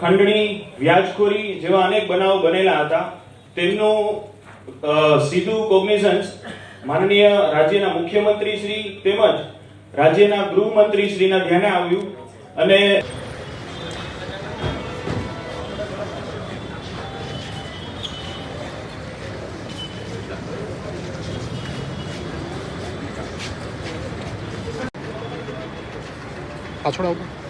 ખંડણી, વ્યાજખોરી જેવા અનેક બનાવો બનેલા હતા. તેમનું સીધું કોગ્નિઝન્સ માનનીય રાજ્યના મુખ્યમંત્રી શ્રી તેમજ રાજ્યના ગૃહમંત્રી શ્રીના ધ્યાને આવ્યું અને પાછળ આવજો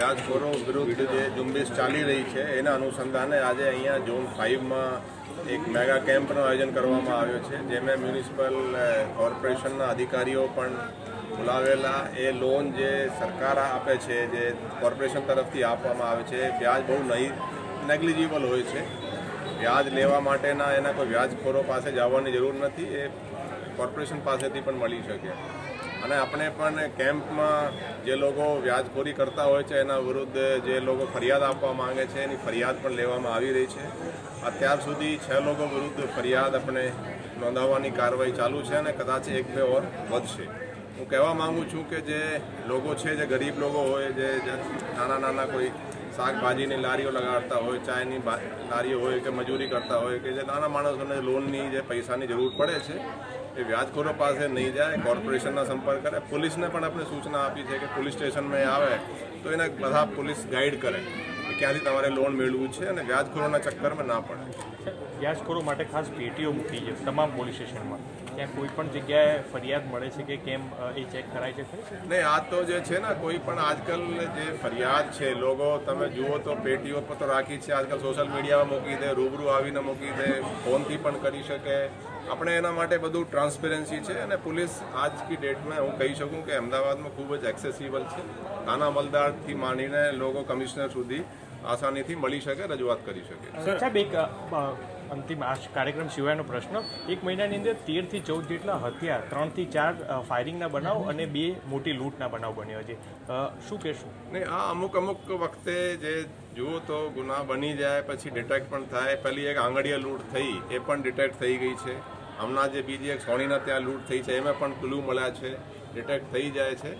વ્યાજખોરો વિરુદ્ધ જે ઝુંબેશ ચાલી રહી છે, એના અનુસંધાને આજે અહીંયા ઝોન ફાઇવમાં એક મેગા કેમ્પનું આયોજન કરવામાં આવ્યો છે, જેમાં મ્યુનિસિપલ કોર્પોરેશનના અધિકારીઓ પણ બોલાવેલા. એ લોન જે સરકાર આપે છે, જે કોર્પોરેશન તરફથી આપવામાં આવે છે વ્યાજ બહુ નહીં, નેગ્લિજિબલ હોય છે. વ્યાજ લેવા માટેના એના કોઈ વ્યાજખોરો પાસે જવાની જરૂર નથી, એ કોર્પોરેશન પાસેથી પણ મળી શકે. અને આપણે પણ કેમ્પમાં જે લોકો વ્યાજખોરી કરતા હોય છે, એના વિરુદ્ધ જે લોકો ફરિયાદ આપવા માંગે છે, એની ફરિયાદ પણ લેવામાં આવી રહી છે. અત્યાર સુધી છ લોકો વિરુદ્ધ ફરિયાદ આપણે નોંધાવવાની કાર્યવાહી ચાલુ છે અને કદાચ એક બે ઓર વધશે. હું કહેવા માગું છું કે જે લોકો છે, જે ગરીબ લોકો હોય, જે નાના નાના કોઈ શાકભાજીની લારીઓ લગાડતા હોય, ચાયની લારીઓ હોય કે મજૂરી કરતા હોય કે જે નાના માણસોને લોનની જે પૈસાની જરૂર પડે છે એ વ્યાજખોરો પાસે નહીં જાય, કોર્પોરેશનના સંપર્ક કરે. પોલીસને પણ આપણે સૂચના આપી છે કે પોલીસ સ્ટેશનમાં આવે તો એને બધા પોલીસ ગાઈડ કરે કે ક્યાંથી તમારે લોન મેળવવું છે અને વ્યાજખોરોના ચક્કરમાં ના પડે. વ્યાજખોરો માટે ખાસ પેટીઓ મૂકી છે તમામ પોલીસ સ્ટેશનમાં. ત્યાં કોઈ પણ જગ્યાએ ફરિયાદ મળે છે કે કેમ એ ચેક કરાય છે? નહીં આ તો જે છે ને કોઈ પણ આજકાલ જે ફરિયાદ છે લોકો તમે જુઓ તો પેટીઓ પર તો રાખી છે આજકાલ સોશિયલ મીડિયામાં મૂકી દે રૂબરૂ આવીને મૂકી દે ફોનથી પણ કરી શકે. આપણે એના માટે બધું ટ્રાન્સપેરન્સી છે અને પોલીસ આજની ડેટમાં હું કહી શકું કે અમદાવાદમાં ખૂબ જ એક્સેસિબલ છે. નાના મલદારથી માંડીને લોકો કમિશનર સુધી આસાનીથી મળી શકે રજૂઆત કરી શકે. સાહેબ એક અંતિમ આ કાર્યક્રમ સિવાયનો પ્રશ્ન, એક મહિનાની અંદર તેરથી ચૌદ જેટલા હત્યા ત્રણથી ચાર ફાયરિંગના બનાવ અને બે મોટી લૂંટના બનાવ બન્યો છે. શું કહેશું? નહીં, આ અમુક અમુક વખતે જે જુઓ તો ગુના બની જાય, પછી ડિટેક્ટ પણ થાય. પહેલી એક આંગળીયા લૂંટ થઈ, એ પણ ડિટેક્ટ થઈ ગઈ છે. હમણાં જે બીજી એક સોનીના ત્યાં લૂંટ થઈ છે, એમાં પણ ક્લુ મળ્યા છે. ડિટેક્ટ થઈ જાય છે.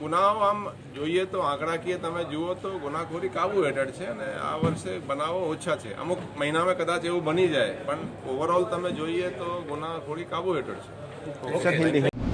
ગુનાઓ આમ જોઈએ તો આંકડાકીય તમે જુઓ તો ગુનાખોરી કાબુ હેઠળ છે અને આ વર્ષે બનાવો ઓછા છે. અમુક મહિનામાં કદાચ એવું બની જાય, પણ ઓવરઓલ તમે જોઈએ તો ગુનાખોરી કાબુ હેઠળ છે.